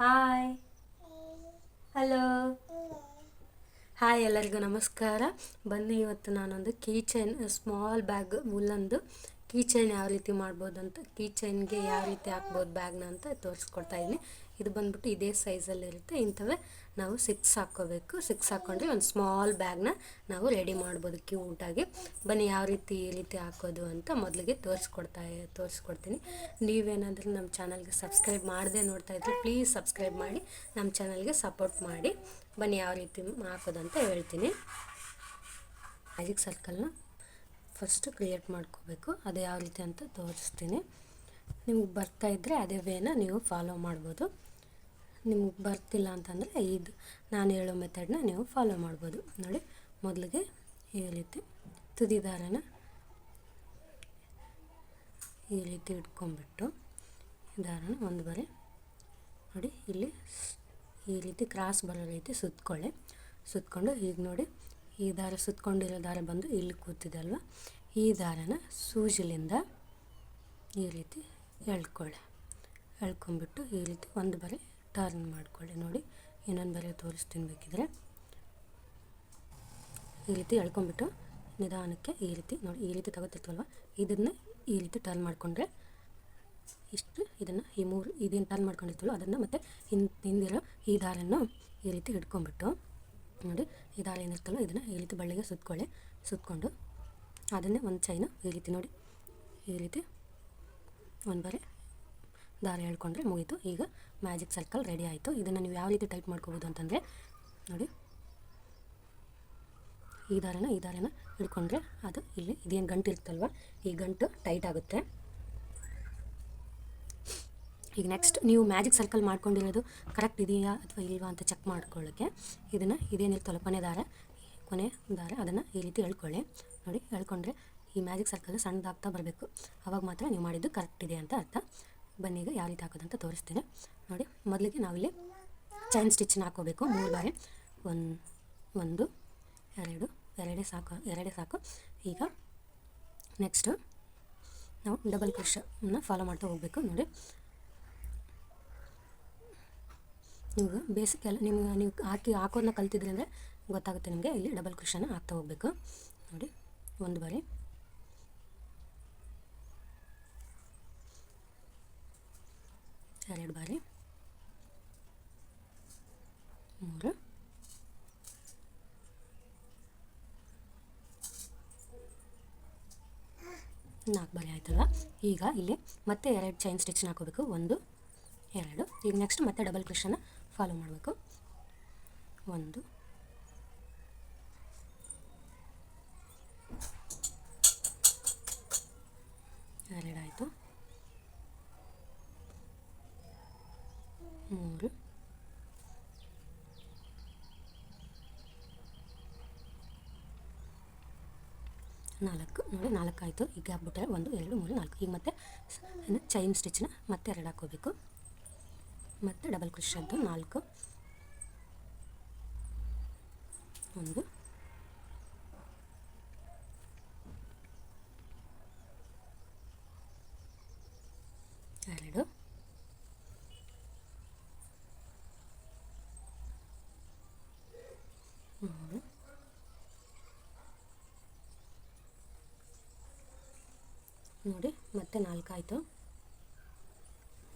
Hi. Hello. Hi ಎಲ್ಲರಿಗೂ ನಮಸ್ಕಾರ. ಬನ್ನಿ ಇವತ್ತು ನಾನೊಂದು ಕೀ ಚೈನ್ ಸ್ಮಾಲ್ ಬ್ಯಾಗ್ ಮುಲ್ಲಂದು ಕೀ ಚೈನ್ ಯಾವ ರೀತಿ ಮಾಡ್ಬೋದು ಅಂತ ಕೀ ಚೈನ್ಗೆ ಯಾವ ರೀತಿ ಹಾಕ್ಬೋದು ಬ್ಯಾಗ್ನ ಅಂತ ತೋರಿಸ್ಕೊಡ್ತಾ ಇದ್ದೀನಿ. ಇದು ಬಂದ್ಬಿಟ್ಟು ಇದೇ ಸೈಜಲ್ಲಿರುತ್ತೆ ಇಂಥವೇ ನಾವು ಸಿಕ್ಸ್ ಹಾಕ್ಕೋಬೇಕು ಸಿಕ್ಸ್ ಹಾಕ್ಕೊಂಡ್ರೆ ಒಂದು ಸ್ಮಾಲ್ ಬ್ಯಾಗ್ನ ನಾವು ರೆಡಿ ಮಾಡ್ಬೋದು ಕ್ಯೂಟಾಗಿ. ಬನ್ನಿ, ಯಾವ ರೀತಿ ಈ ರೀತಿ ಹಾಕೋದು ಅಂತ ಮೊದಲಿಗೆ ತೋರಿಸ್ಕೊಡ್ತಾ, ತೋರಿಸ್ಕೊಡ್ತೀನಿ. ನೀವೇನಾದರೂ ನಮ್ಮ ಚಾನಲ್ಗೆ ಸಬ್ಸ್ಕ್ರೈಬ್ ಮಾಡದೆ ನೋಡ್ತಾ ಇದ್ರೆ ಪ್ಲೀಸ್ ಸಬ್ಸ್ಕ್ರೈಬ್ ಮಾಡಿ, ನಮ್ಮ ಚಾನಲ್ಗೆ ಸಪೋರ್ಟ್ ಮಾಡಿ. ಬನ್ನಿ, ಯಾವ ರೀತಿ ಹಾಕೋದು ಅಂತ ಹೇಳ್ತೀನಿ. ಮ್ಯಾಜಿಕ್ ಸರ್ಕಲ್ನ ಫಸ್ಟು ಕ್ರಿಯೇಟ್ ಮಾಡ್ಕೋಬೇಕು. ಅದು ಯಾವ ರೀತಿ ಅಂತ ತೋರಿಸ್ತೀನಿ. ನಿಮ್ಗೆ ಬರ್ತಾ ಇದ್ದರೆ ಅದೇ ವೇನ ನೀವು ಫಾಲೋ ಮಾಡ್ಬೋದು. ನಿಮ್ಗೆ ಬರ್ತಿಲ್ಲ ಅಂತಂದರೆ ಇದು ನಾನು ಹೇಳೋ ಮೆಥಡ್ನ ನೀವು ಫಾಲೋ ಮಾಡ್ಬೋದು. ನೋಡಿ, ಮೊದಲಿಗೆ ಈ ರೀತಿ ತುದಿ ಈ ರೀತಿ ಇಟ್ಕೊಂಡ್ಬಿಟ್ಟು ದಾರನ ಒಂದು ಬರೆ. ನೋಡಿ, ಇಲ್ಲಿ ಈ ರೀತಿ ಕ್ರಾಸ್ ಬರೋ ರೀತಿ ಸುತ್ತಕೊಳ್ಳಿ ಸುತ್ತಕೊಂಡು ಈಗ ನೋಡಿ, ಈ ದಾರ ಸುತ್ತಕೊಂಡಿರೋ ದಾರ ಬಂದು ಇಲ್ಲಿ ಕೂತಿದೆ ಅಲ್ವ? ಈ ದಾರನ ಸೂಜಿಲಿಂದ ಈ ರೀತಿ ಎಳ್ಕೊಳ್ಳಿ. ಎಳ್ಕೊಂಬಿಟ್ಟು ಈ ರೀತಿ ಒಂದು ಬರೆ ಟರ್ನ್ ಮಾಡಿಕೊಳ್ಳಿ ನೋಡಿ. ಇನ್ನೊಂದು ಬರೆ ತೋರಿಸ್ತೀನಿ ಬೇಕಿದ್ರೆ. ಈ ರೀತಿ ಎಳ್ಕೊಂಬಿಟ್ಟು ನಿಧಾನಕ್ಕೆ ಈ ರೀತಿ ನೋಡಿ, ಈ ರೀತಿ ತಗೋತಿರ್ತೀವಲ್ವ? ಇದನ್ನು ಈ ರೀತಿ ಟರ್ನ್ ಮಾಡಿಕೊಂಡ್ರೆ ಇಷ್ಟು ಇದನ್ನು ಈ ಮೂರು ಇದೇನು ಟರ್ನ್ ಮಾಡ್ಕೊಂಡಿರ್ತೀವಲ್ಲ ಅದನ್ನು ಮತ್ತು ಹಿಂದೆ, ಹಿಂದಿರೋ ಈ ದಾರನ್ನು ಈ ರೀತಿ ಹಿಡ್ಕೊಂಬಿಟ್ಟು ನೋಡಿ, ಈ ದಾರ ಏನಿರ್ತಲ್ಲ ಇದನ್ನು ಈ ರೀತಿ ಬಳ್ಳಿಗೆ ಸುತ್ಕೊಳ್ಳಿ. ಸುತ್ಕೊಂಡು ಅದನ್ನೇ ಒಂದು ಚೈನು ಈ ರೀತಿ ನೋಡಿ. ಈ ರೀತಿ ಒಂದು ಬಾರಿ ದಾರ ಹೇಳ್ಕೊಂಡ್ರೆ ಮುಗೀತು. ಈಗ ಮ್ಯಾಜಿಕ್ ಸರ್ಕಲ್ ರೆಡಿ ಆಯಿತು. ಇದನ್ನು ನೀವು ಯಾವ ರೀತಿ ಟೈಟ್ ಮಾಡ್ಕೋಬೋದು ಅಂತಂದರೆ, ನೋಡಿ. ಈ ದಾರನ ಈ ದಾರನ ಹಿಡ್ಕೊಂಡ್ರೆ ಅದು ಇಲ್ಲಿ ಇದೇನು ಗಂಟು ಇರುತ್ತಲ್ವ? ಈ ಗಂಟು ಟೈಟ್ ಆಗುತ್ತೆ. ಈಗ ನೆಕ್ಸ್ಟ್ ನೀವು ಮ್ಯಾಜಿಕ್ ಸರ್ಕಲ್ ಮಾಡ್ಕೊಂಡಿರೋದು ಕರೆಕ್ಟ್ ಇದೆಯಾ ಅಥವಾ ಇಲ್ವಾ ಅಂತ ಚೆಕ್ ಮಾಡ್ಕೊಳ್ಳೋಕ್ಕೆ ಇದನ್ನು ಇದೇನಿರ್ತಲ್ಲ ಕೊನೆ ದಾರ. ಕೊನೆ ದಾರ, ಅದನ್ನು ಈ ರೀತಿ ಎಳ್ಕೊಳ್ಳಿ. ನೋಡಿ, ಎಳ್ಕೊಂಡ್ರೆ ಈ ಮ್ಯಾಜಿಕ್ ಸರ್ಕಲ್ ಸಣ್ಣದಾಗ್ತಾ ಬರಬೇಕು. ಅವಾಗ ಮಾತ್ರ ನೀವು ಮಾಡಿದ್ದು ಕರೆಕ್ಟ್ ಇದೆ ಅಂತ ಅರ್ಥ. ಬನ್ನಿ ಈಗ ಯಾವ ರೀತಿ ಹಾಕೋದಂತ ತೋರಿಸ್ತೀನಿ. ನೋಡಿ, ಮೊದಲಿಗೆ ನಾವಿಲ್ಲಿ ಚೈನ್ ಸ್ಟಿಚ್ನ ಹಾಕೋಬೇಕು ಮೂರು ಬಾರಿ. ಒಂದು ಒಂದು, ಎರಡು, ಎರಡೇ ಸಾಕು ಎರಡೇ ಸಾಕು. ಈಗ ನೆಕ್ಸ್ಟು ನಾವು ಡಬಲ್ ಕ್ರೋಶನ್ನ ಫಾಲೋ ಮಾಡ್ತಾ ಹೋಗಬೇಕು. ನೋಡಿ. ಈಗ ಬೇಸಿಕ್ ಎಲ್ಲ ನಿಮ್ಗೆ, ನೀವು ಹಾಕಿ, ಹಾಕೋದನ್ನ ಕಲ್ತಿದ್ರಿ ಅಂದರೆ ಗೊತ್ತಾಗುತ್ತೆ ನಿಮಗೆ. ಇಲ್ಲಿ ಡಬಲ್ ಕ್ರೋಶನ ಹಾಕ್ತಾ ಹೋಗಬೇಕು. ನೋಡಿ, ಒಂದು ಬಾರಿ. ಎರಡು ಬಾರಿ ಮೂರು. ನಾಲ್ಕು ಬಾರಿ ಆಯ್ತಲ್ವ? ಈಗ ಇಲ್ಲಿ ಮತ್ತೆ ಎರಡು ಚೈನ್ ಸ್ಟಿಚ್ನ ಹಾಕೋಬೇಕು. ಒಂದು, ಎರಡು. ಈಗ ನೆಕ್ಸ್ಟ್ ಮತ್ತೆ ಡಬಲ್ ಕ್ರಿಶನ ಫಾಲೋ ಮಾಡಬೇಕು. ಒಂದು. ಎರಡಾಯಿತು ಮೂರು ನಾಲ್ಕು, ನೋಡಿ ನಾಲ್ಕು ಆಯಿತು ಈಗ ಗ್ಯಾಪ್ ಬಿಟ್ಟರೆ ಒಂದು, ಎರಡು, ಮೂರು, ನಾಲ್ಕು. ಈಗ ಮತ್ತೆ ಚೈನ್ ಸ್ಟಿಚ್ನ ಮತ್ತೆ ಎರಡು ಹಾಕೋಬೇಕು ಮತ್ತು ಡಬಲ್ ಕ್ರಿಶದ್ದು ನಾಲ್ಕು. ಒಂದು. ಎರಡು ಮೂರು ನೋಡಿ, ಮತ್ತೆ ನಾಲ್ಕಾಯಿತು.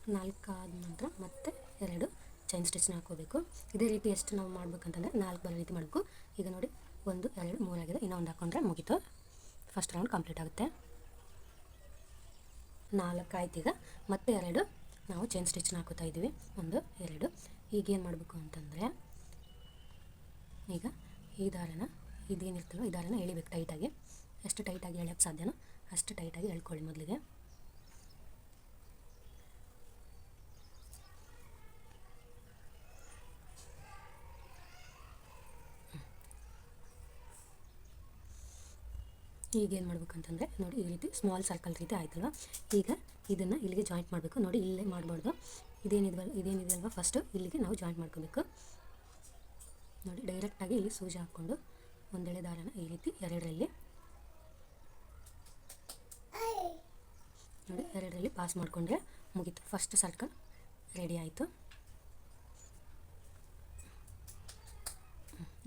ನಾಲ್ಕಾದ ನಂತರ ಮತ್ತೆ ಎರಡು ಚೈನ್ ಸ್ಟಿಚ್ನ ಹಾಕೋಬೇಕು ಇದೇ ರೀತಿ ಎಷ್ಟು ನಾವು ಮಾಡ್ಬೇಕಂತಂದರೆ ನಾಲ್ಕು ಬರೋ ರೀತಿ ಮಾಡಬೇಕು. ಈಗ ನೋಡಿ, ಒಂದು, ಎರಡು ಮೂರಾಗಿದೆ ಇನ್ನೂ ಒಂದು ಹಾಕೊಂಡ್ರೆ ಮುಗೀತು. ಫಸ್ಟ್ ರೌಂಡ್ ಕಂಪ್ಲೀಟ್ ಆಗುತ್ತೆ. ನಾಲ್ಕು ಈಗ. ಮತ್ತೆ ಎರಡು ನಾವು ಚೈನ್ ಸ್ಟಿಚ್ನ ಹಾಕೋತಾ ಇದ್ದೀವಿ. ಒಂದು, ಎರಡು. ಈಗ ಏನು ಮಾಡಬೇಕು ಅಂತಂದರೆ, ಈಗ ಈ ದಾರನ ಇದೇನಿರ್ತಲ್ವ ಈ ದಾರನ ಎಳಿಬೇಕು ಟೈಟಾಗಿ ಎಷ್ಟು ಟೈಟಾಗಿ ಎಳೆಯೋಕ್ಕೆ ಸಾಧ್ಯನೋ ಅಷ್ಟು ಟೈಟಾಗಿ ಎಳ್ಕೊಳ್ಳಿ ಮೊದಲಿಗೆ. ಈಗ ಏನು ಮಾಡ್ಬೇಕಂತಂದರೆ, ನೋಡಿ ಈ ರೀತಿ ಸ್ಮಾಲ್ ಸರ್ಕಲ್ ರೀತಿ ಆಯ್ತಲ್ವ? ಈಗ ಇದನ್ನು ಇಲ್ಲಿಗೆ ಜಾಯಿಂಟ್ ಮಾಡಬೇಕು. ನೋಡಿ ಇಲ್ಲೇ ಮಾಡಬಾರ್ದು. ಇದೇನಿದೆವಲ್ಲ ಇದೇನಿದೆಯಲ್ವ ಫಸ್ಟು ಇಲ್ಲಿಗೆ ನಾವು ಜಾಯಿಂಟ್ ಮಾಡ್ಕೋಬೇಕು. ನೋಡಿ ಡೈರೆಕ್ಟಾಗಿ ಇಲ್ಲಿ ಸೂಜಿ ಹಾಕ್ಕೊಂಡು ಒಂದೆಳೆ ದಾರನ ಈ ರೀತಿ ಎರಡರಲ್ಲಿ ನೋಡಿ, ಎರಡರಲ್ಲಿ ಪಾಸ್ ಮಾಡಿಕೊಂಡೆ ಮುಗೀತು. ಫಸ್ಟ್ ಸರ್ಕಲ್ ರೆಡಿ ಆಯಿತು.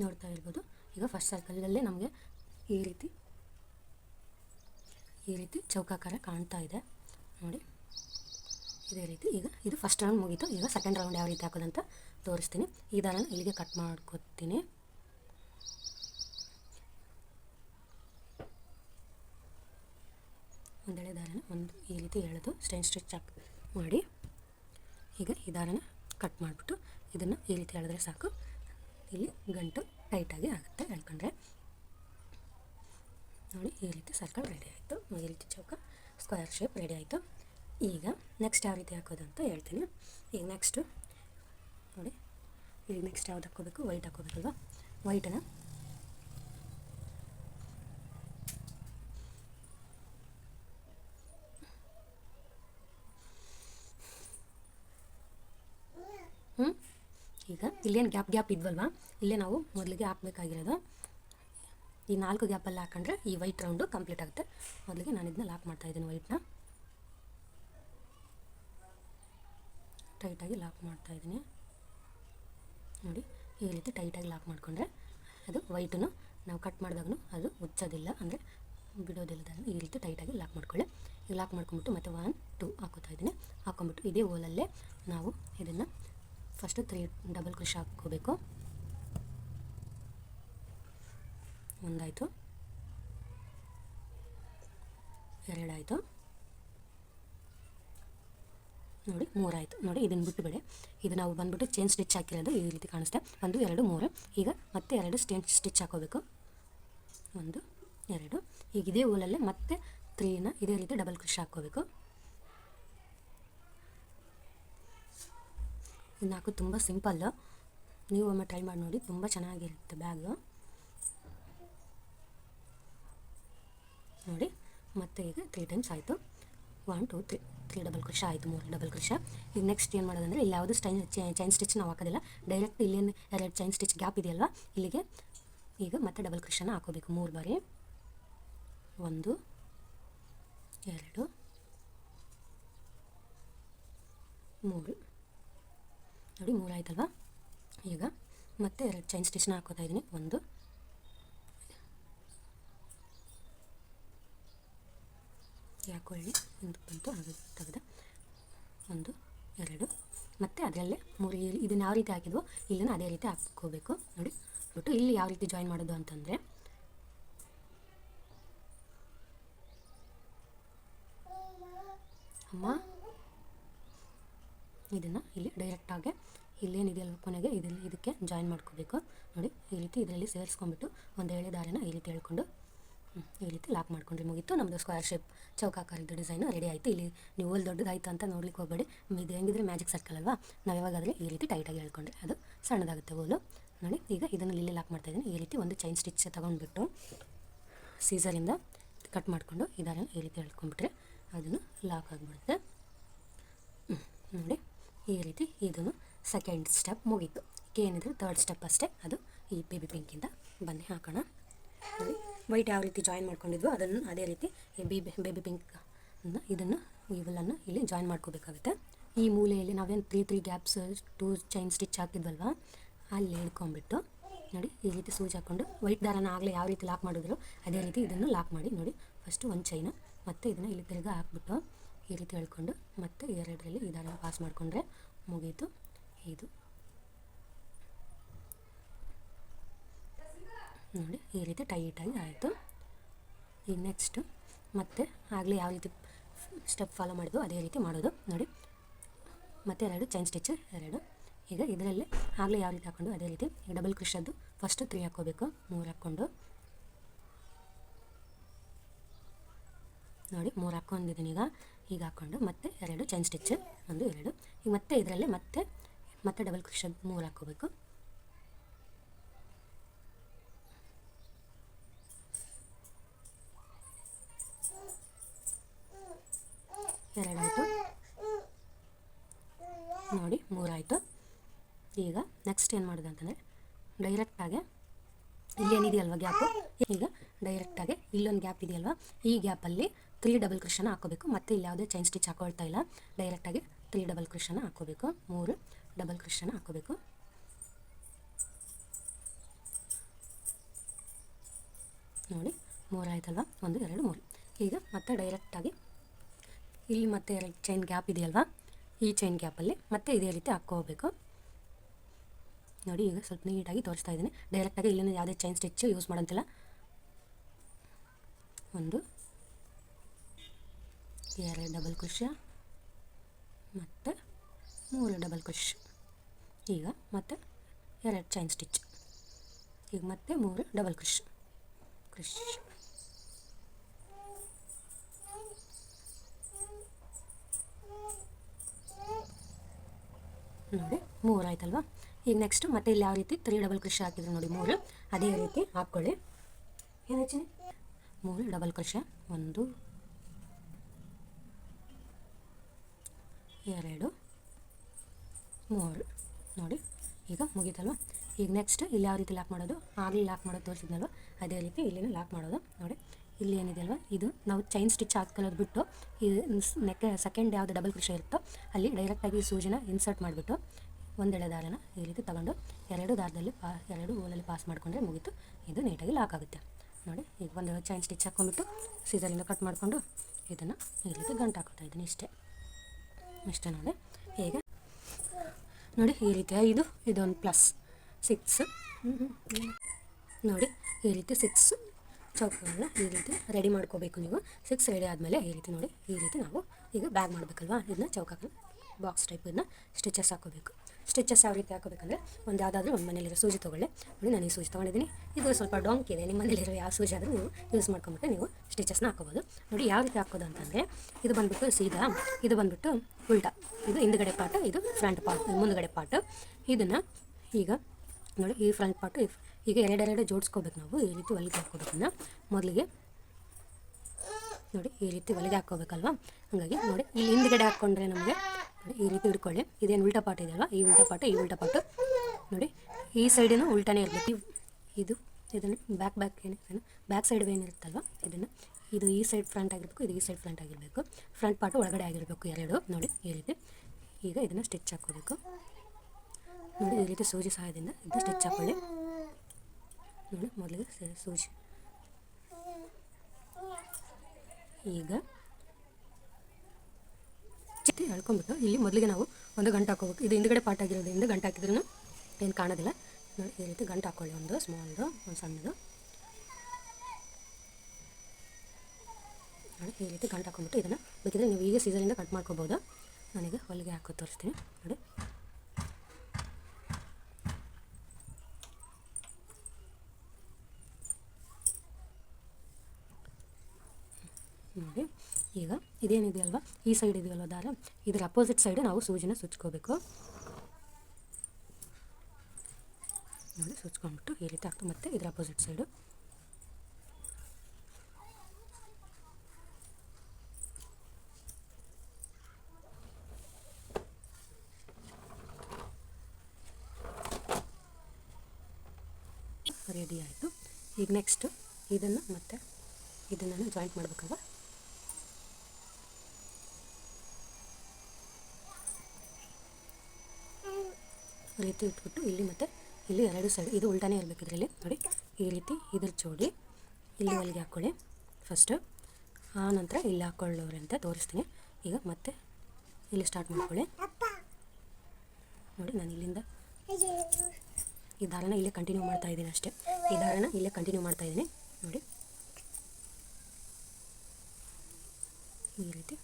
ನೋಡ್ತಾ ಇರ್ಬೋದು. ಈಗ ಫಸ್ಟ್ ಸರ್ಕಲಲ್ಲೇ ನಮಗೆ ಈ ರೀತಿ ಈ ರೀತಿ ಚೌಕಾಕಾರ ಕಾಣ್ತಾ ಇದೆ. ನೋಡಿ, ಇದೇ ರೀತಿ. ಈಗ ಇದು ಫಸ್ಟ್ ರೌಂಡ್ ಮುಗೀತು. ಈಗ ಸೆಕೆಂಡ್ ರೌಂಡ್ ಯಾವ ರೀತಿ ಹಾಕೋದಂತ ತೋರಿಸ್ತೀನಿ. ಈ ದಾರನ ಇಲ್ಲಿಗೆ ಕಟ್ ಮಾಡ್ಕೊತೀನಿ. ಒಂದೆಳೆ ದಾರನ ಒಂದು ಈ ರೀತಿ ಎಳೆದು ಸ್ಟೈನ್ ಸ್ಟಿಚ್ ಹಾಕಿ ಮಾಡಿ ಈಗ ಈ ದಾರನ ಕಟ್ ಮಾಡಿಬಿಟ್ಟು ಇದನ್ನು ಈ ರೀತಿ ಎಳೆದ್ರೆ ಸಾಕು. ಇಲ್ಲಿ ಗಂಟು ಟೈಟಾಗಿ ಆಗುತ್ತೆ ಎಳ್ಕೊಂಡ್ರೆ. ನೋಡಿ, ಈ ರೀತಿ ಸರ್ಕಲ್ ರೆಡಿ ಆಯಿತು. ಈ ರೀತಿ ಚೌಕ ಸ್ಕ್ವೇರ್ ಶೇಪ್ ರೆಡಿ ಆಯಿತು. ಈಗ ನೆಕ್ಸ್ಟ್ ಯಾವ ರೀತಿ ಹಾಕೋದು ಅಂತ ಹೇಳ್ತೀನಿ. ಈಗ ನೆಕ್ಸ್ಟು ನೋಡಿ, ಈಗ ನೆಕ್ಸ್ಟ್ ಯಾವ್ದು ಹಾಕ್ಕೋಬೇಕು ವೈಟ್ ಹಾಕ್ಕೋಬೇಕಲ್ವಾ ವೈಟನ್ನು ಹ್ಞೂ ಈಗ ಇಲ್ಲೇನು ಗ್ಯಾಪ್ ಗ್ಯಾಪ್ ಇದ್ವಲ್ವ? ಇಲ್ಲೇ ನಾವು ಮೊದಲಿಗೆ ಹಾಕಬೇಕಾಗಿರೋದು. ಈ ನಾಲ್ಕು ಗ್ಯಾಪಲ್ಲಿ ಹಾಕೊಂಡ್ರೆ ಈ ವೈಟ್ ರೌಂಡು ಕಂಪ್ಲೀಟ್ ಆಗುತ್ತೆ. ಮೊದಲಿಗೆ ನಾನು ಇದನ್ನ ಲಾಕ್ ಮಾಡ್ತಾಯಿದ್ದೀನಿ ವೈಟ್ನ. ಟೈಟಾಗಿ ಲಾಕ್ ಮಾಡ್ತಾಯಿದ್ದೀನಿ ನೋಡಿ, ಈ ರೀತಿ ಟೈಟಾಗಿ ಲಾಕ್ ಮಾಡಿಕೊಂಡ್ರೆ ಅದು ವೈಟನ್ನು ನಾವು ಕಟ್ ಮಾಡಿದಾಗೂ ಅದು ಮುಚ್ಚೋದಿಲ್ಲ ಅಂದರೆ ಬಿಡೋದಿಲ್ಲದಾಗ ಈ ರೀತಿ ಟೈಟಾಗಿ ಲಾಕ್ ಮಾಡ್ಕೊಳ್ಳಿ. ಲಾಕ್ ಮಾಡ್ಕೊಂಬಿಟ್ಟು ಮತ್ತೆ ಒನ್ ಟು ಹಾಕೋತಾ ಇದ್ದೀನಿ. ಹಾಕೊಂಬಿಟ್ಟು ಇದೇ ಓಲಲ್ಲೇ ನಾವು ಇದನ್ನು ಫಸ್ಟು ತ್ರೀ ಡಬಲ್ ಕ್ರಿಶ್ ಹಾಕ್ಕೋಬೇಕು. ಒಂದಾಯಿತು. ಎರಡಾಯಿತು. ನೋಡಿ, ಮೂರಾಯಿತು. ನೋಡಿ ಇದನ್ನು ಬಿಟ್ಟುಬಿಡಿ ಇದು ನಾವು ಬಂದುಬಿಟ್ಟು ಚೈನ್ ಸ್ಟಿಚ್ ಹಾಕಿರೋದು ಈ ರೀತಿ ಕಾಣಿಸ್ತೆ. ಒಂದು, ಎರಡು, ಮೂರು. ಈಗ ಮತ್ತೆ ಎರಡು ಸ್ಟೇನ್ ಸ್ಟಿಚ್ ಹಾಕೋಬೇಕು. ಒಂದು, ಎರಡು. ಈಗ ಇದೇ ಊಲಲ್ಲೇ ಮತ್ತೆ ತ್ರೀನ ಇದೇ ರೀತಿ ಡಬಲ್ ಕ್ರಿಶ್ ಹಾಕ್ಕೋಬೇಕು. ಇದು ನಾಲ್ಕು ತುಂಬ ಸಿಂಪಲ್ಲು ನೀವು ಒಮ್ಮೆ ಟ್ರೈ ಮಾಡಿ ನೋಡಿ, ತುಂಬ ಚೆನ್ನಾಗಿರುತ್ತೆ ಬ್ಯಾಗು ನೋಡಿ, ಮತ್ತೆ ಈಗ ತ್ರೀ ಟೈಮ್ಸ್ ಆಯಿತು. One two three three double ಕ್ರಿಶ ಆಯಿತು, ಮೂರು ಡಬಲ್ ಕ್ರಿಶ ಈಗ ನೆಕ್ಸ್ಟ್ ಏನು ಮಾಡೋದಂದರೆ, ಇಲ್ಲಿ ಯಾವುದೂ ಸ್ಟೈನ್ ಚೈನ್ ಸ್ಟಿಚ್ ನಾವು ಹಾಕೋದಿಲ್ಲ. ಡೈರೆಕ್ಟ್ ಇಲ್ಲೇನು ಎರಡು ಚೈನ್ ಸ್ಟಿಚ್ ಗ್ಯಾಪ್ ಇದೆಯಲ್ವ, ಇಲ್ಲಿಗೆ ಈಗ ಮತ್ತೆ ಡಬಲ್ ಕೃಷನ ಹಾಕೋಬೇಕು ಮೂರು ಬಾರಿ. ಒಂದು, ಎರಡು, ಮೂರು. ನೋಡಿ ಆಯ್ತಲ್ವಾ ಈಗ ಮತ್ತೆ ಎರಡು ಚೈನ್ ಸ್ಟಿಚ್ನ ಹಾಕೋತಾ ಇದ್ದೀನಿ. ಒಂದು. ಯಾಕೊಳ್ಳಿ ಒಂದು ಬಂತು ಅದು ತೆಗೆದ. ಒಂದು, ಎರಡು. ಮತ್ತು ಅದರಲ್ಲೇ ಮೂರು ಇದನ್ನು ಯಾವ ರೀತಿ ಹಾಕಿದ್ವೋ ಇಲ್ಲೂ ಅದೇ ರೀತಿ ಹಾಕ್ಕೋಬೇಕು. ನೋಡಿ, ಬಿಟ್ಟು ಇಲ್ಲಿ ಯಾವ ರೀತಿ ಜಾಯಿನ್ ಮಾಡೋದು ಅಂತಂದರೆ, ಅಮ್ಮ ಇದನ್ನು ಇಲ್ಲಿ ಡೈರೆಕ್ಟಾಗಿ ಇಲ್ಲೇನಿದೆಯಲ್ಲ ಕೊನೆಗೆ ಇದನ್ನು ಇದಕ್ಕೆ ಜಾಯಿನ್ ಮಾಡ್ಕೋಬೇಕು. ನೋಡಿ, ಈ ರೀತಿ ಇದರಲ್ಲಿ ಸೇರಿಸ್ಕೊಂಡ್ಬಿಟ್ಟು ಒಂದು ಎಳೆ ದಾರಿನ ಈ ರೀತಿ ಹೇಳ್ಕೊಂಡು ಈ ರೀತಿ ಲಾಕ್ ಮಾಡ್ಕೊಂಡ್ರೆ. ಮುಗೀತು. ನಮ್ಮದು ಸ್ಕ್ವೇರ್ ಶೇಪ್ ಚೌಕಾಕಾರದ ಡಿಸೈನು ರೆಡಿ ಆಯಿತು. ಇಲ್ಲಿ ನೀವು ಅಲ್ಲಿ ದೊಡ್ಡದಾಯ್ತು ಅಂತ ನೋಡ್ಲಿಕ್ಕೆ ಹೋಗಬೇಡಿ. ಇದು ಹೆಂಗಿದ್ರೆ ಮ್ಯಾಜಿಕ್ ಸರ್ಕಲ್ ಅಲ್ವಾ? ನಾವು ಯಾವಾಗಾದರೆ ಈ ರೀತಿ ಟೈಟಾಗಿ ಹೇಳ್ಕೊಂಡ್ರೆ ಅದು ಸಣ್ಣದಾಗುತ್ತೆ ಹೋಲು. ನೋಡಿ, ಈಗ ಇದನ್ನು ಇಲ್ಲಿ ಲಾಕ್ ಮಾಡ್ತಾ ಇದ್ದೀನಿ ಈ ರೀತಿ ಒಂದು ಚೈನ್ ಸ್ಟಿಚ್ ತೊಗೊಂಡ್ಬಿಟ್ಟು ಸೀಸರಿಂದ ಕಟ್ ಮಾಡಿಕೊಂಡು ಇದನ್ನು ಈ ರೀತಿ ಹೇಳ್ಕೊಂಡ್ಬಿಟ್ರೆ ಅದನ್ನು ಲಾಕ್ ಆಗಿಬಿಡುತ್ತೆ. ನೋಡಿ. ಈ ರೀತಿ ಇದನ್ನು ಸೆಕೆಂಡ್ ಸ್ಟೆಪ್ ಮುಗೀತು. ಏನಿದ್ರೆ ತರ್ಡ್ ಸ್ಟೆಪ್ ಅಷ್ಟೇ. ಅದು ಈ ಬೇಬಿ ಪಿಂಕಿಂದ ಬನ್ನಿ, ಹಾಕೋಣ. ನೋಡಿ ವೈಟ್ ಯಾವ ರೀತಿ ಜಾಯಿನ್ ಮಾಡ್ಕೊಂಡಿದ್ವೋ ಅದನ್ನು ಅದೇ ರೀತಿ ಈ ಬೇಬಿ ಬೇಬಿ ಪಿಂಕ್ ಇದನ್ನು, ಇವುಗಳನ್ನು ಇಲ್ಲಿ ಜಾಯಿನ್ ಮಾಡ್ಕೋಬೇಕಾಗುತ್ತೆ. ಈ ಮೂಲೆಯಲ್ಲಿ ನಾವೇನು three three gaps two chain stitch ಹಾಕಿದ್ವಲ್ವ? ಅಲ್ಲಿ ಹಿಡ್ಕೊಂಬಿಟ್ಟು ನೋಡಿ, ಈ ರೀತಿ ಸೂಜಿ ಹಾಕ್ಕೊಂಡು ವೈಟ್ ದಾರನ ಆಗಲೇ ಯಾವ ರೀತಿ ಲಾಕ್ ಮಾಡಿದ್ರು, ಅದೇ ರೀತಿ ಇದನ್ನು ಲಾಕ್ ಮಾಡಿ, ನೋಡಿ ಫಸ್ಟು ಒಂದು ಚೈನ ಮತ್ತು ಇದನ್ನು ಇಲ್ಲಿ ತಿರ್ಗಾ ಹಾಕ್ಬಿಟ್ಟು ಈ ರೀತಿ ಹೇಳ್ಕೊಂಡು ಮತ್ತೆ ಎರಡರಲ್ಲಿ ಇದನ್ನು ಪಾಸ್ ಮಾಡಿಕೊಂಡ್ರೆ ಮುಗೀತು. ಇದು. ನೋಡಿ, ಈ ರೀತಿ ಟೈಟಾಗಿ ಆಯಿತು. ಈಗ ನೆಕ್ಸ್ಟು ಮತ್ತೆ ಆಗಲೇ ಯಾವ ರೀತಿ ಸ್ಟೆಪ್ ಫಾಲೋ ಮಾಡಿದ್ವು ಅದೇ ರೀತಿ ಮಾಡೋದು. ನೋಡಿ, ಮತ್ತೆ ಎರಡು ಚೈನ್ ಸ್ಟಿಚ್ ಎರಡು. ಈಗ ಇದರಲ್ಲಿ ಆಗಲೇ ಯಾವ ರೀತಿ ಹಾಕ್ಕೊಂಡು ಅದೇ ರೀತಿ ಈಗ ಡಬಲ್ ಕ್ರಿಶದ್ದು ಫಸ್ಟ್ ತ್ರೀ ಹಾಕ್ಕೋಬೇಕು, ಮೂರು ಹಾಕ್ಕೊಂಡು. ನೋಡಿ, ಮೂರು ಹಾಕ್ಕೊಂಡಿದ್ದೀನಿ ಈಗ. ಈಗ ಹಾಕ್ಕೊಂಡು ಮತ್ತೆ ಎರಡು ಚೈನ್ ಸ್ಟಿಚ್ ಒಂದು, ಎರಡು. ಈಗ ಮತ್ತೆ ಇದರಲ್ಲೇ ಮತ್ತೆ ಮತ್ತೆ ಡಬಲ್ ಕ್ರಿಶನ್ ಮೂರು ಹಾಕ್ಕೋಬೇಕು. ಎರಡಾಯಿತು ನೋಡಿ ಮೂರಾಯಿತು ಈಗ ನೆಕ್ಸ್ಟ್ ಏನು ಮಾಡೋದು ಅಂತಂದರೆ ಡೈರೆಕ್ಟಾಗೆ ಇಲ್ಲೇನಿದೆಯಲ್ವ ಗ್ಯಾಪು ಈಗ ಡೈರೆಕ್ಟಾಗಿ ಇಲ್ಲೊಂದು ಗ್ಯಾಪ್ ಇದೆಯಲ್ವ? ಈ ಗ್ಯಾಪಲ್ಲಿ ತ್ರೀ ಡಬಲ್ ಕ್ರಿಶನ ಹಾಕೋಬೇಕು ಮತ್ತೆ ಇಲ್ಲಿ ಯಾವುದೇ ಚೈನ್ ಸ್ಟಿಚ್ ಹಾಕೊಳ್ತಾ ಇಲ್ಲ. ಡೈರೆಕ್ಟಾಗಿ ತ್ರೀ ಡಬಲ್ ಕ್ರಿಶನ ಹಾಕೋಬೇಕು ಮೂರು ಡಬಲ್ ಕ್ರಿಶನ ಹಾಕೋಬೇಕು ನೋಡಿ, ಮೂರು ಆಯ್ತಲ್ವ? ಒಂದು, ಎರಡು, ಮೂರು. ಈಗ ಮತ್ತೆ ಡೈರೆಕ್ಟಾಗಿ ಇಲ್ಲಿ ಮತ್ತೆ ಎರಡು ಚೈನ್ ಗ್ಯಾಪ್ ಇದೆಯಲ್ವಾ? ಈ ಚೈನ್ ಗ್ಯಾಪಲ್ಲಿ ಮತ್ತೆ ಇದೇ ರೀತಿ ಹಾಕೋಬೇಕು ನೋಡಿ, ಈಗ ಸ್ವಲ್ಪ ನೀಟಾಗಿ ತೋರಿಸ್ತಾ ಇದ್ದೀನಿ. ಡೈರೆಕ್ಟಾಗಿ ಇಲ್ಲಿನ ಯಾವುದೇ ಚೈನ್ ಸ್ಟಿಚ್ ಯೂಸ್ ಮಾಡೋಂತಿಲ್ಲ. ಒಂದು ಎರಡು ಡಬಲ್ ಕುಶ ಮತ್ತು ಮೂರು ಡಬಲ್ ಕುಶ್ ಈಗ ಮತ್ತು ಎರಡು ಚೈನ್ ಸ್ಟಿಚ್ ಈಗ ಮತ್ತೆ ಮೂರು ಡಬಲ್ ಕುಶ್ ಕುಶ್ ನೋಡಿ, ಮೂರು ಆಯ್ತಲ್ವಾ? ಈಗ ನೆಕ್ಸ್ಟ್ ಮತ್ತೆ ಇಲ್ಲಿ ಯಾವ ರೀತಿ ತ್ರೀ ಡಬಲ್ ಕ್ರಷ್ ಹಾಕಿದ್ರು ನೋಡಿ, ಮೂರು. ಅದೇ ರೀತಿ ಹಾಕ್ಕೊಳ್ಳಿ. ಏನಾಯ್ತು ಮೂರು ಡಬಲ್ ಕ್ರಷ ಒಂದು ಎರಡು, ಮೂರು. ನೋಡಿ, ಈಗ ಮುಗೀತಲ್ವ? ಈಗ ನೆಕ್ಸ್ಟ್ ಇಲ್ಲಿ ಯಾವ ರೀತಿ ಲಾಕ್ ಮಾಡೋದು? ಆಗಲಿ ಲಾಕ್ ಮಾಡೋದು ತೋರಿಸಿದ್ನಲ್ವ? ಅದೇ ರೀತಿ ಇಲ್ಲಿನೂ ಲಾಕ್ ಮಾಡೋದು. ನೋಡಿ, ಇಲ್ಲಿ ಏನಿದೆ ಅಲ್ವಾ ಇದು ನಾವು ಚೈನ್ ಸ್ಟಿಚ್ ಹಾಕೊಳ್ಳೋದು ಬಿಟ್ಟು, ಈ ನೆಕ್ ಸೆಕೆಂಡ್ ಯಾವುದು ಡಬಲ್ ಕೃಷಿ ಇರುತ್ತೋ, ಅಲ್ಲಿ ಡೈರೆಕ್ಟಾಗಿ ಸೂಜಿನ ಇನ್ಸರ್ಟ್ ಮಾಡಿಬಿಟ್ಟು ಒಂದೆಳೆ ದಾರನ ಈ ರೀತಿ ತಗೊಂಡು, ಎರಡು ದಾರದಲ್ಲಿ ಪಾ, ಎರಡು ಓಲಲ್ಲಿ ಪಾಸ್ ಮಾಡಿಕೊಂಡ್ರೆ ಮುಗೀತು. ಇದು ನೀಟಾಗಿ ಲಾಕ್ ಆಗುತ್ತೆ. ನೋಡಿ, ಈಗ ಒಂದು ಚೈನ್ ಸ್ಟಿಚ್ ಹಾಕ್ಕೊಂಡ್ಬಿಟ್ಟು ಸೀಸರಿಂದ ಕಟ್ ಮಾಡಿಕೊಂಡು, ಇದನ್ನು ಈ ರೀತಿ ಗಂಟು ಹಾಕೋತಾ ಇದ್ದೀನಿ ಇಷ್ಟೇ. ಇಷ್ಟೇ ನೋಡಿ. ಹೇಗೆ? ನೋಡಿ, ಈ ರೀತಿ ಐದು ಇದೊಂದು ಪ್ಲಸ್ ಸಿಕ್ಸ್ ನೋಡಿ, ಈ ರೀತಿ ಸಿಕ್ಸ್ ಚೌಕಗಳನ್ನ ಈ ರೀತಿ ರೆಡಿ ಮಾಡ್ಕೋಬೇಕು ನೀವು. ಸಿಕ್ಸ್ ರೆಡಿ ಆದಮೇಲೆ ಈ ರೀತಿ ನೋಡಿ, ಈ ರೀತಿ ನಾವು ಈಗ ಬ್ಯಾಗ್ ಮಾಡಬೇಕಲ್ವಾ? ಇದನ್ನ ಚೌಕಕ್ಕೆ ಬಾಕ್ಸ್ ಟೈಪನ್ನು ಸ್ಟಿಚಸ್ ಹಾಕೋಬೇಕು. ಸ್ಟಿಚಸ್ ಯಾವ ರೀತಿ ಹಾಕೋಬೇಕಂದ್ರೆ ಒಂದು ಯಾವುದಾದ್ರೂ ಒಂದು ಮನೇಲಿರೋ ಸೂಜಿ ತೊಗೊಳ್ಳಿ. ನೋಡಿ, ನಾನು ಈ ಸೂಜಿ ತೊಗೊಂಡಿದ್ದೀನಿ. ಇದು ಸ್ವಲ್ಪ ಡಾಂಕ್ ಇದೆ. ನಿಮ್ಮ ಮನೇಲಿರೋ ಯಾವ ಸೂಜಿ ಆದರೂ ನೀವು ಯೂಸ್ ಮಾಡ್ಕೊಂಬಿಟ್ಟು ನೀವು ಸ್ಟಿಚಸ್ನ ಹಾಕೋಬೋದು. ನೋಡಿ, ಯಾವ ರೀತಿ ಹಾಕೋದು ಅಂತಂದರೆ, ಇದು ಬಂದುಬಿಟ್ಟು ಸೀದಾ, ಇದು ಬಂದುಬಿಟ್ಟು ಉಲ್ಟಾ. ಇದು ಹಿಂದುಗಡೆ ಪಾರ್ಟ್ ಇದು ಫ್ರಂಟ್ ಪಾರ್ಟ್ ಮುಂದುಗಡೆ ಪಾರ್ಟ್ ಇದನ್ನು ಈಗ ನೋಡಿ, ಈ ಫ್ರಂಟ್ ಪಾರ್ಟು ಈಗ ಎರಡೆರಡು ಜೋಡಿಸ್ಕೋಬೇಕು ನಾವು. ಈ ರೀತಿ ಹೊಲಿಗೆ ಹಾಕ್ಕೋಬೇಕನ್ನ ಮೊದಲಿಗೆ ನೋಡಿ, ಈ ರೀತಿ ಹೊಲಿಗೆ ಹಾಕೋಬೇಕಲ್ವಾ ಹಾಗಾಗಿ ನೋಡಿ, ಇಲ್ಲಿ ಹಿಂದ್ಗಡೆ ಹಾಕ್ಕೊಂಡ್ರೆ ನಮಗೆ ಈ ರೀತಿ ಹಿಡ್ಕೊಳ್ಳಿ. ಇದೇನು ಉಲ್ಟಾ ಪಾಟ್ ಇದೆಯಲ್ಲ, ಈ ಉಲ್ಟಾ ಪಾಟ, ಈ ಉಲ್ಟಾ ಪಾಟು. ನೋಡಿ, ಈ ಸೈಡಿನೂ ಉಲ್ಟಾನೇ ಇರಬೇಕು. ಇದು, ಇದನ್ನು ಬ್ಯಾಕ್ ಬ್ಯಾಕ್ ಏನು ಬ್ಯಾಕ್ ಸೈಡ್ ಏನಿರುತ್ತಲ್ವ ಇದನ್ನು. ಇದು ಈ ಸೈಡ್ ಫ್ರಂಟ್ ಆಗಿರಬೇಕು, ಇದು ಈ ಸೈಡ್ ಫ್ರಂಟ್ ಆಗಿರಬೇಕು. ಫ್ರಂಟ್ ಪಾಟು ಒಳಗಡೆ ಆಗಿರಬೇಕು ಎರಡು, ನೋಡಿ, ಈ ರೀತಿ. ಈಗ ಇದನ್ನು ಸ್ಟಿಚ್ ಹಾಕೋಬೇಕು. ನೋಡಿ, ಈ ರೀತಿ ಸೂಜಿ ಸಹಾಯದಿಂದ ಇದು ಸ್ಟಿಚ್ ಹಾಕೊಳ್ಳಿ. ನೋಡಿ, ಮೊದಲಿಗೆ ಸೂಜಿ. ಈಗ ಎಳ್ಕೊಂಬಿಟ್ಟು ಇಲ್ಲಿ ಮೊದಲಿಗೆ ನಾವು ಒಂದು ಗಂಟು ಹಾಕೋಬೇಕು ಇದು ಹಿಂದ್ಗಡೆ ಪಾಟ್ ಆಗಿರೋದ್ರಿಂದ ಗಂಟು ಹಾಕಿದ್ರೂ ಏನು ಕಾಣೋದಿಲ್ಲ. ನೋಡಿ, ಈ ರೀತಿ ಗಂಟು ಹಾಕೊಳ್ಳಿ. ಒಂದು ಸ್ಮಾಲ್ದು, ಒಂದು ಸಣ್ಣದು. ಈ ರೀತಿ ಗಂಟು ಹಾಕೊಂಡ್ಬಿಟ್ಟು ಇದನ್ನು ಬೇಕಿದ್ರೆ ನೀವು ಈಗ ಸೀಸನಿಂದ ಕಟ್ ಮಾಡ್ಕೋಬೋದು. ನನಗೆ ಹೊಲಿಗೆ ಹಾಕೋ ತೋರಿಸ್ತೀನಿ. ನೋಡಿ. ನೋಡಿ. ಈಗ ಇದೇನಿದೆಯಲ್ವ ಈ ಸೈಡ್ ಇದೆಯಲ್ವ ದಾರ? ಇದರ ಅಪೋಸಿಟ್ ಸೈಡ್ ನಾವು ಸೂಜಿನ ಸುಚ್ಕೋಬೇಕು. ನೋಡಿ, ಸುಚ್ಕೊಂಡ್ಬಿಟ್ಟು ಈ ರೀತಿ ಆಗ್ತದೆ ಮತ್ತೆ ಇದರ ಅಪೋಸಿಟ್ ಸೈಡು ರೆಡಿ ಆಯಿತು. ಈಗ ನೆಕ್ಸ್ಟು ಇದನ್ನು ಮತ್ತೆ ಇದನ್ನು ಜಾಯಿಂಟ್ ಮಾಡಬೇಕಲ್ವ? ರೀತಿ ಇಟ್ಬಿಟ್ಟು ಇಲ್ಲಿ ಮತ್ತು ಇಲ್ಲಿ ಎರಡು ಸೈಡ್ ಇದು ಉಲ್ಟಾನೇ ಇರಬೇಕು ಇದರಲ್ಲಿ. ನೋಡಿ, ಈ ರೀತಿ ಇದ್ರ ಜೋಡಿ ಇಲ್ಲಿ ಹೊಲಿಗೆ ಹಾಕ್ಕೊಳ್ಳಿ ಫಸ್ಟು ಆ ನಂತರ ಇಲ್ಲಿ ಹಾಕ್ಕೊಳ್ಳೋರು ಅಂತ ತೋರಿಸ್ತೀನಿ. ಈಗ ಮತ್ತೆ ಇಲ್ಲಿ ಸ್ಟಾರ್ಟ್ ಮಾಡ್ಕೊಳ್ಳಿ. ನೋಡಿ, ನಾನು ಇಲ್ಲಿಂದ ಈ ದಾರನ ಇಲ್ಲೇ ಕಂಟಿನ್ಯೂ ಮಾಡ್ತಾ ಇದ್ದೀನಿ ಅಷ್ಟೇ. ಈ ದಾರನ ಇಲ್ಲೇ ಕಂಟಿನ್ಯೂ ಮಾಡ್ತಾ ಇದ್ದೀನಿ. ನೋಡಿ. ಈ ರೀತಿ.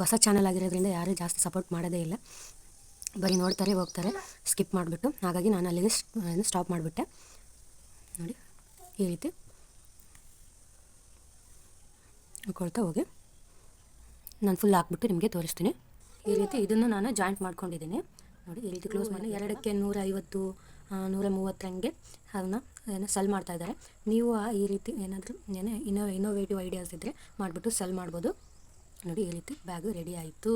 ಹೊಸ ಚಾನಲ್ ಆಗಿರೋದ್ರಿಂದ ಯಾರೂ ಜಾಸ್ತಿ ಸಪೋರ್ಟ್ ಮಾಡೋದೇ ಇಲ್ಲ. ಬರೀ ನೋಡ್ತಾರೆ, ಹೋಗ್ತಾರೆ, ಸ್ಕಿಪ್ ಮಾಡಿಬಿಟ್ಟು. ಹಾಗಾಗಿ ನಾನು ಅಲ್ಲಿಗೆ ಸ್ಟಾಪ್ ಮಾಡಿಬಿಟ್ಟೆ. ನೋಡಿ, ಈ ರೀತಿ. ಕೊಳ್ತಾ ಹೋಗಿ. ನಾನು ಫುಲ್ ಹಾಕ್ಬಿಟ್ಟು ನಿಮಗೆ ತೋರಿಸ್ತೀನಿ. ಈ ರೀತಿ ಇದನ್ನು ನಾನು ಜಾಯಿಂಟ್ ಮಾಡ್ಕೊಂಡಿದ್ದೀನಿ. ನೋಡಿ, ಈ ರೀತಿ ಕ್ಲೋಸ್ ಮಾಡಿ. ಎರಡಕ್ಕೆ ನೂರ ಐವತ್ತು ನೂರ ಮೂವತ್ತರಂಗೆ ಅದನ್ನು, ಏನೋ ಸೆಲ್ ಮಾಡ್ತಾ ಇದ್ದಾರೆ. ನೀವು ಈ ರೀತಿ ಏನಾದರೂ, ಏನೇ, ಇನ್ನೋ, ಇನ್ನೋವೇಟಿವ್ ಐಡಿಯಾಸ್ ಇದ್ದರೆ ಮಾಡಿಬಿಟ್ಟು ಸೆಲ್ ಮಾಡ್ಬೋದು. ನೋಡಿ ಈ ರೀತಿ ಬ್ಯಾಗು ರೆಡಿ ಆಯಿತು.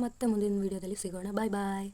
ಮತ್ತೆ ಮುಂದಿನ ವೀಡಿಯೋದಲ್ಲಿ ಸಿಗೋಣ. ಬಾಯ್ ಬಾಯ್